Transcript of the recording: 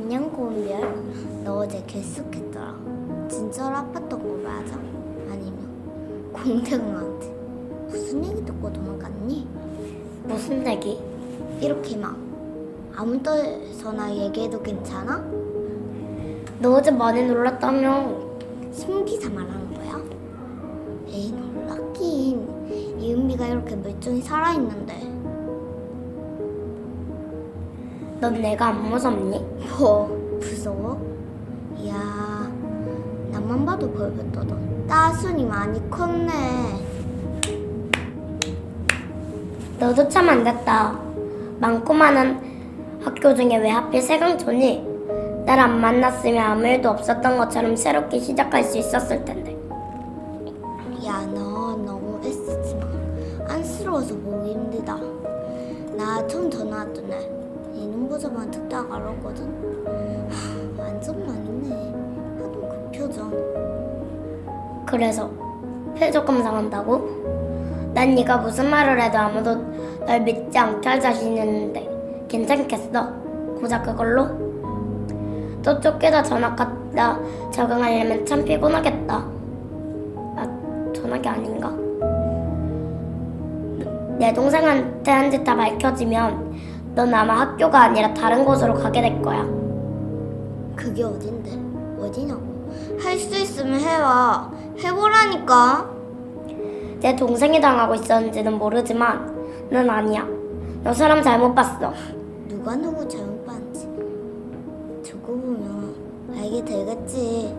안녕 고은별 너 어제 개쑥했더라 진짜로 아팠던 거 맞아? 아니면 공대공한테 무슨 얘기 듣고 도망갔니? 무슨 얘기? 이렇게 막 아무 데서나 얘기해도 괜찮아? 너 어제 많이 놀랐다며. 숨기사 말하는 거야? 에이 놀랐긴 이은비가 이렇게 멀쩡히 살아있는데 넌 내가 안 무섭니? 뭐 무서워? 이야 나만 봐도 벌벌 떠던 따순이 많이 컸네 너도 참 안 됐다. 많고 많은 학교 중에 왜 하필 세강촌이? 날 안 만났으면 아무 일도 없었던 것처럼 새롭게 시작할 수 있었을 텐데. 야 너 너무 애쓰지 마 안쓰러워서 보기 힘들다 나 처음 전화 왔던 날 보자마자 듣다가 알았거든 하, 완전 많이네 하도 그 표정 그래서 표적 감상한다고? 난 네가 무슨 말을 해도 아무도 널 믿지 않게 할 자신 있는데 괜찮겠어? 고작 그걸로? 또 쫓기다 전학 갔다 적응하려면 참 피곤하겠다. 아, 전학이 아닌가? 내 동생한테 한 짓 다 밝혀지면 넌 아마 학교가 아니라 다른 곳으로 가게 될 거야. 그게 어딘데 어디냐고 할 수 있으면 해와 해보라니까 내 동생이 당하고 있었는지는 모르지만 넌 아니야. 너 사람 잘못 봤어. 누가 누구 잘못 봤는지 두고 보면 알게 되겠지